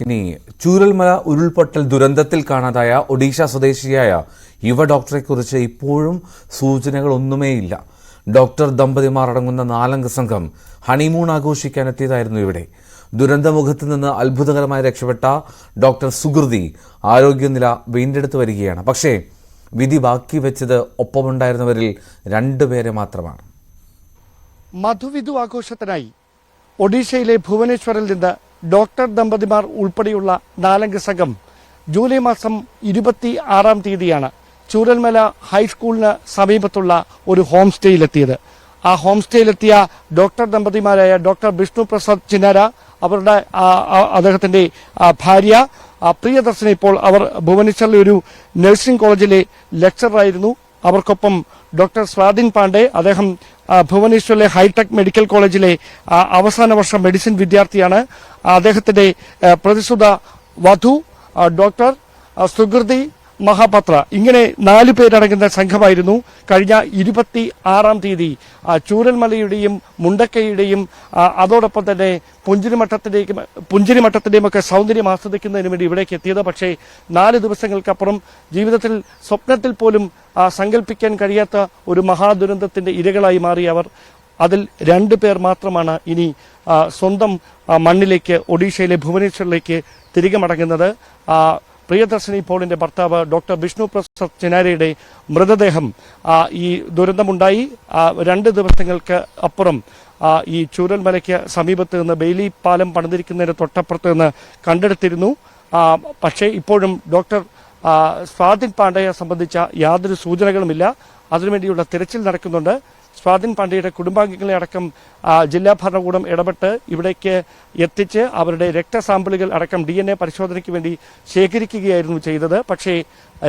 ഇനി ചൂരൽമല ഉരുൾപൊട്ടൽ ദുരന്തത്തിൽ കാണാതായ ഒഡീഷ സ്വദേശിയായ യുവ ഡോക്ടറെ കുറിച്ച് ഇപ്പോഴും സൂചനകളൊന്നുമേയില്ല. ഡോക്ടർ ദമ്പതിമാർ അടങ്ങുന്ന നാലംഗ സംഘം ഹണിമൂൺ ആഘോഷിക്കാനെത്തിയതായിരുന്നു ഇവിടെ. ദുരന്തമുഖത്ത് നിന്ന് അത്ഭുതകരമായി രക്ഷപ്പെട്ട ഡോക്ടർ സുകൃതി ആരോഗ്യനില വീണ്ടെടുത്തു വരികയാണ്. പക്ഷേ വിധി ബാക്കി വെച്ചത് ഒപ്പമുണ്ടായിരുന്നവരിൽ രണ്ടുപേരെ മാത്രമാണ്. മധുവിധു ആഘോഷത്തിനായി ഒഡീഷയിലെ ഭുവനേശ്വറിൽ നിന്ന് ഡോക്ടർ ദമ്പതിമാർ ഉൾപ്പെടെയുള്ള നാലംഗ സംഘം ജൂലൈ മാസം ഇരുപത്തി ആറാം തീയതിയാണ് ചൂരൽമല ഹൈസ്കൂളിന് സമീപത്തുള്ള ഒരു ഹോം സ്റ്റേയിലെത്തിയത് ആ ഹോം സ്റ്റേയിലെത്തിയ ഡോക്ടർ ദമ്പതിമാരായ ഡോക്ടർ വിഷ്ണു പ്രസാദ് ചിന്നാര അവരുടെ അദ്ദേഹത്തിന്റെ ഭാര്യ പ്രിയദർശന ഇപ്പോൾ അവർ ഭുവനേശ്വറിലെ ഒരു നഴ്സിംഗ് കോളേജിലെ ലെക്ചറായിരുന്നു. അവർക്കൊപ്പം ഡോക്ടർ സ്വാദിൻ പാണ്ഡെ അദ്ദേഹം ഭുവനേശ്വറിലെ ഹൈടെക് മെഡിക്കൽ കോളേജിലെ അവസാന വർഷ മെഡിസിൻ വിദ്യാർത്ഥിയാണ്. അദ്ദേഹത്തിന്റെ ആ, പ്രതിസുത വധു ഡോക്ടർ സുകൃതി മഹാപത്ര. ഇങ്ങനെ നാലു പേരടങ്ങുന്ന സംഘമായിരുന്നു കഴിഞ്ഞ ഇരുപത്തി ആറാം തീയതി ചൂരൽമലയുടെയും മുണ്ടക്കയുടെയും അതോടൊപ്പം തന്നെ പുഞ്ചിരിമഠത്തിന്റെയും പുഞ്ചിരിമഠത്തിന്റെയും ഒക്കെ സൗന്ദര്യം ആസ്വദിക്കുന്നതിന് വേണ്ടി ഇവിടേക്ക് എത്തിയത്. പക്ഷേ നാല് ദിവസങ്ങൾക്കപ്പുറം ജീവിതത്തിൽ സ്വപ്നത്തിൽ പോലും സങ്കല്പിക്കാൻ കഴിയാത്ത ഒരു മഹാദുരന്തത്തിന്റെ ഇരകളായി മാറി അവർ. അതിൽ രണ്ടു പേർ മാത്രമാണ് ഇനി സ്വന്തം മണ്ണിലേക്ക് ഒഡീഷയിലെ ഭുവനേശ്വറിലേക്ക് തിരികെ മടങ്ങുന്നത്. പ്രിയദർശിനി പോളിന്റെ ഭർത്താവ് ഡോക്ടർ വിഷ്ണു പ്രസാദ് ചിനാരയുടെ മൃതദേഹം ഈ ദുരന്തമുണ്ടായി. രണ്ട് ദിവസങ്ങൾക്ക് അപ്പുറം ഈ ചൂരൽമലയ്ക്ക് സമീപത്ത് നിന്ന് ബെയിലി പാലം പണിതിരിക്കുന്നതിന് തൊട്ടപ്പുറത്ത് നിന്ന് കണ്ടെടുത്തിരുന്നു. പക്ഷേ ഇപ്പോഴും ഡോക്ടർ സ്വാതിൻ പാണ്ഡയെ സംബന്ധിച്ച യാതൊരു സൂചനകളുമില്ല. അതിനുവേണ്ടിയുള്ള തിരച്ചിൽ നടക്കുന്നുണ്ട്. സ്വാതിൻ പാണ്ഡ്യയുടെ കുടുംബാംഗങ്ങളെ അടക്കം ജില്ലാ ഭരണകൂടം ഇടപെട്ട് ഇവിടേക്ക് എത്തിച്ച് അവരുടെ രക്തസാമ്പിളുകൾ അടക്കം ഡി എൻ എ പരിശോധനയ്ക്ക് വേണ്ടി ശേഖരിക്കുകയായിരുന്നു ചെയ്തത്. പക്ഷേ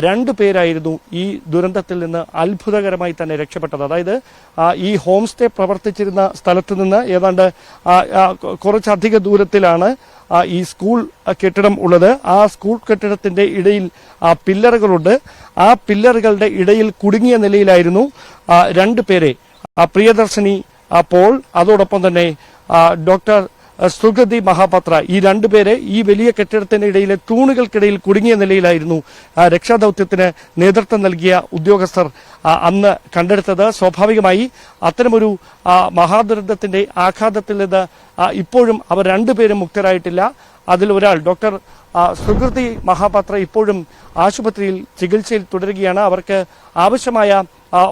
രണ്ടു പേരായിരുന്നു ഈ ദുരന്തത്തിൽ നിന്ന് അത്ഭുതകരമായി തന്നെ രക്ഷപ്പെട്ടത്. അതായത് ഈ ഹോം സ്റ്റേ പ്രവർത്തിച്ചിരുന്ന സ്ഥലത്ത് നിന്ന് ഏതാണ്ട് കുറച്ചധിക ദൂരത്തിലാണ് ഈ സ്കൂൾ കെട്ടിടം ഉള്ളത്. ആ സ്കൂൾ കെട്ടിടത്തിന്റെ ഇടയിൽ ആ പില്ലറുകളുണ്ട്. ആ പില്ലറുകളുടെ ഇടയിൽ കുടുങ്ങിയ നിലയിലായിരുന്നു രണ്ടു പേരെ പ്രിയദർശിനി പോൾ അതോടൊപ്പം തന്നെ ഡോക്ടർ സുഗതി മഹാപാത്ര ഈ രണ്ടുപേരെ ഈ വലിയ കെട്ടിടത്തിനിടയിലെ തൂണുകൾക്കിടയിൽ കുടുങ്ങിയ നിലയിലായിരുന്നു രക്ഷാദൌത്യത്തിന് നേതൃത്വം നൽകിയ ഉദ്യോഗസ്ഥർ അന്ന് കണ്ടെടുത്തത്. സ്വാഭാവികമായി അത്തരമൊരു മഹാദുരന്തത്തിന്റെ ആഘാതത്തിൽ നിന്ന് ഇപ്പോഴും അവർ രണ്ടുപേരും മുക്തരായിട്ടില്ല. അതിൽ ഒരാൾ ഡോക്ടർ സുകൃതി മഹാപാത്ര ഇപ്പോഴും ആശുപത്രിയിൽ ചികിത്സയിൽ തുടരുകയാണ്. അവർക്ക് ആവശ്യമായ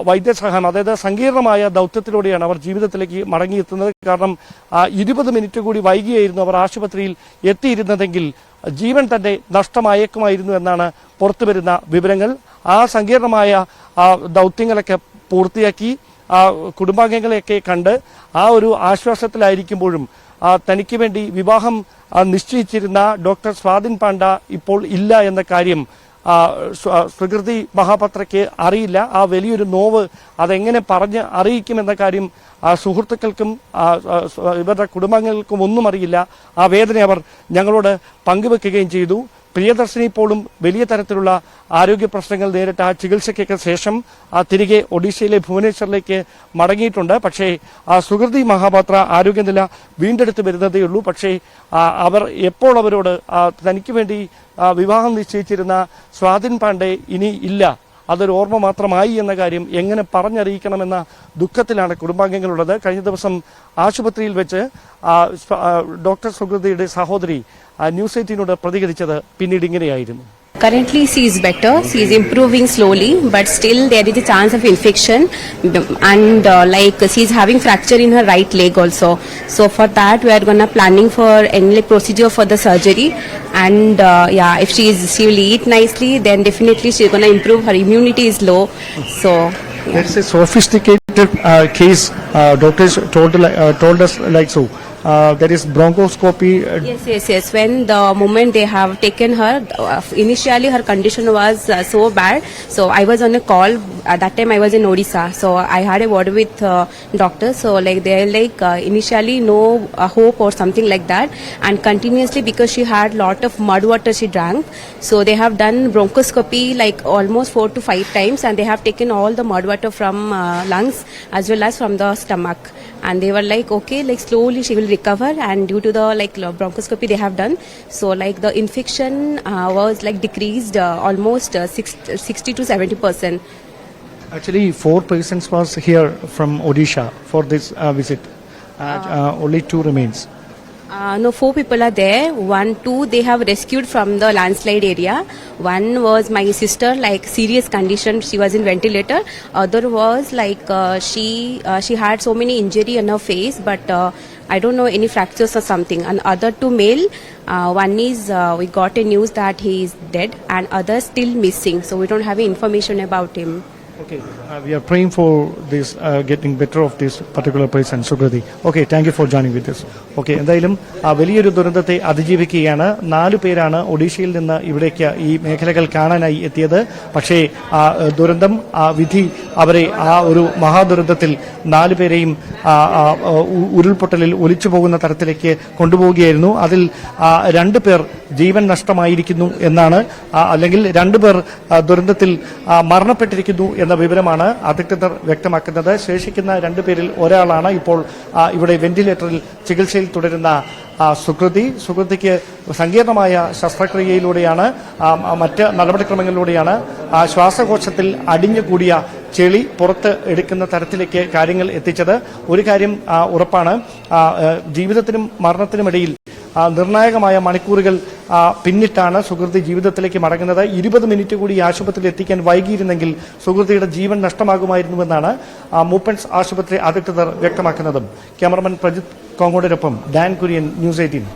വൈദ്യസഹായം അതായത് സങ്കീർണമായ ദൗത്യത്തിലൂടെയാണ് അവർ ജീവിതത്തിലേക്ക് മടങ്ങിയെത്തുന്നത്. കാരണം ഇരുപത് മിനിറ്റ് കൂടി വൈകിയായിരുന്നു അവർ ആശുപത്രിയിൽ എത്തിയിരുന്നതെങ്കിൽ ജീവൻ തന്നെ നഷ്ടമായേക്കുമായിരുന്നു എന്നാണ് പുറത്തുവരുന്ന വിവരങ്ങൾ. ആ സങ്കീർണമായ ദൗത്യങ്ങളൊക്കെ പൂർത്തിയാക്കി കുടുംബാംഗങ്ങളെയൊക്കെ കണ്ട് ആ ഒരു ആശ്വാസത്തിലായിരിക്കുമ്പോഴും തനിക്ക് വേണ്ടി വിവാഹം നിശ്ചയിച്ചിരുന്ന ഡോക്ടർ സ്വാതിൻ പാണ്ഡ ഇപ്പോൾ ഇല്ല എന്ന കാര്യം സുകൃതി മഹാപത്രയ്ക്ക് അറിയില്ല. ആ വലിയൊരു നോവ് അതെങ്ങനെ പറഞ്ഞ് അറിയിക്കുമെന്ന കാര്യം ആ സുഹൃത്തുക്കൾക്കും ഇവരുടെ കുടുംബാംഗങ്ങൾക്കും ഒന്നും അറിയില്ല. ആ വേദന അവർ ഞങ്ങളോട് പങ്കുവെക്കുകയും ചെയ്തു. പ്രിയദർശിനി ഇപ്പോഴും വലിയ തരത്തിലുള്ള ആരോഗ്യ പ്രശ്നങ്ങൾ നേരിട്ട ആ ചികിത്സയ്ക്കൊക്കെ ശേഷം ആ തിരികെ ഒഡീഷയിലെ ഭുവനേശ്വറിലേക്ക് മടങ്ങിയിട്ടുണ്ട്. പക്ഷേ ആ സുഹൃതി മഹാപാത്ര ആരോഗ്യനില വീണ്ടെടുത്ത് വരുന്നതേ ഉള്ളൂ. പക്ഷേ അവർ എപ്പോൾ അവരോട് തനിക്ക് വേണ്ടി വിവാഹം നിശ്ചയിച്ചിരുന്ന സ്വാതിൻ പാണ്ഡെ ഇനി ഇല്ല. അതൊരു ഓർമ്മ മാത്രമായി എന്ന കാര്യം എങ്ങനെ പറഞ്ഞറിയിക്കണമെന്ന ദുഃഖത്തിലാണ് കുടുംബാംഗങ്ങളുള്ളത്. കഴിഞ്ഞ ദിവസം ആശുപത്രിയിൽ വെച്ച് ഡോക്ടർ സുഹൃതിയുടെ സഹോദരി ന്യൂസ് എയ്റ്റീനോട് പ്രതികരിച്ചത് പിന്നീട് ഇങ്ങനെയായിരുന്നു. Currently, she is better. She is improving slowly, but still there is a chance of infection, and uh, like she is having fracture in her right leg also. So for that, we are gonna planning for any procedure for the surgery, and uh, yeah, if she is she will eat nicely, then definitely she is gonna improve. Her immunity is low, so. Yeah. It's a sophisticated uh, case. Uh, doctors told uh, told us like so. Uh, there is bronchoscopy. Uh, Yes, yes, yes. When the moment they have taken her, uh, initially her condition was uh, so bad. So I was on a call. At that time I was in Odisha. So I had a word with uh, doctor. So like they are like uh, initially no uh, hope or something like that. And continuously because she had lot of mud water she drank. So they have done bronchoscopy like almost four to five times, and they have taken all the mud water from uh, lungs as well as from the stomach. and they were like, okay, like slowly she will recover, and due to the like bronchoscopy they have done, so like the infection uh, was like decreased uh, almost uh, six, 60 to 70 percent. Actually, four persons was here from Odisha for this uh, visit. Uh, uh, only two remains. Uh, no, four people are there. One, two, they have rescued from the landslide area. One was my sister, like serious condition. She was in ventilator. Other was like uh, she uh, she had so many injury on her face, but uh, I don't know any fractures or something. And other two male. Uh, one is uh, we got a news that he is dead, and other still missing. So we don't have information about him. Okay, uh, we are praying for this uh, getting better of this particular person, Sukriti. Okay, thank you for joining with us. Okay, എന്തായാലും ആ വലിയൊരു ദുരന്തത്തെ അതിജീവിക്കുകയാണ് നാലു പേരാണ് ഒഡീഷയിൽ നിന്ന് ഇവിടേക്ക് ഈ മേഖലകൾ കാണാനായി എത്തിയത് പക്ഷേ ആ ദുരന്തം ആ വിധി അവരെ ആ ഒരു മഹാദുരന്തത്തിൽ നാലു പേരെയും ഉരുൾപൊട്ടലിൽ ഒലിച്ചു പോകുന്ന തരത്തിലേക്ക് കൊണ്ടുപോവുകയായിരുന്നു അതിൽ രണ്ടു പേർ ജീവൻ നഷ്ടമായിരിക്കുന്നു എന്നാണ് അല്ലെങ്കിൽ രണ്ടു പേർ ദുരന്തത്തിൽ മരണപ്പെട്ടിരിക്കുന്നു എന്ന വിവരമാണ് അധികൃതർ വ്യക്തമാക്കുന്നത്. ശേഷിക്കുന്ന രണ്ടു പേരിൽ ഒരാളാണ് ഇപ്പോൾ ഇവിടെ വെന്റിലേറ്ററിൽ ചികിത്സയിൽ തുടരുന്ന സുകൃതി. സുകൃതിക്ക് സങ്കീർണമായ ശസ്ത്രക്രിയയിലൂടെയാണ് മറ്റ് നടപടിക്രമങ്ങളിലൂടെയാണ് ശ്വാസകോശത്തിൽ അടിഞ്ഞുകൂടിയ ചെളി പുറത്ത് എടുക്കുന്ന തരത്തിലേക്ക് കാര്യങ്ങൾ എത്തിച്ചത്. ഒരു കാര്യം ഉറപ്പാണ്. ജീവിതത്തിനും മരണത്തിനുമിടയിൽ നിർണായകമായ മണിക്കൂറുകൾ പിന്നിട്ടാണ് സുഹൃത്തി ജീവിതത്തിലേക്ക് മടങ്ങുന്നത്. ഇരുപത് മിനിറ്റ് കൂടി ആശുപത്രിയിൽ എത്തിക്കാൻ വൈകിയിരുന്നെങ്കിൽ സുഹൃത്തിയുടെ ജീവൻ നഷ്ടമാകുമായിരുന്നുവെന്നാണ് മൂപ്പൻസ് ആശുപത്രി അധികൃതർ വ്യക്തമാക്കുന്നതും. ക്യാമറമാൻ പ്രജിത് കോങ്ങോടിനൊപ്പം ഡാൻ കുര്യൻ ന്യൂസ് എയ്റ്റീൻ.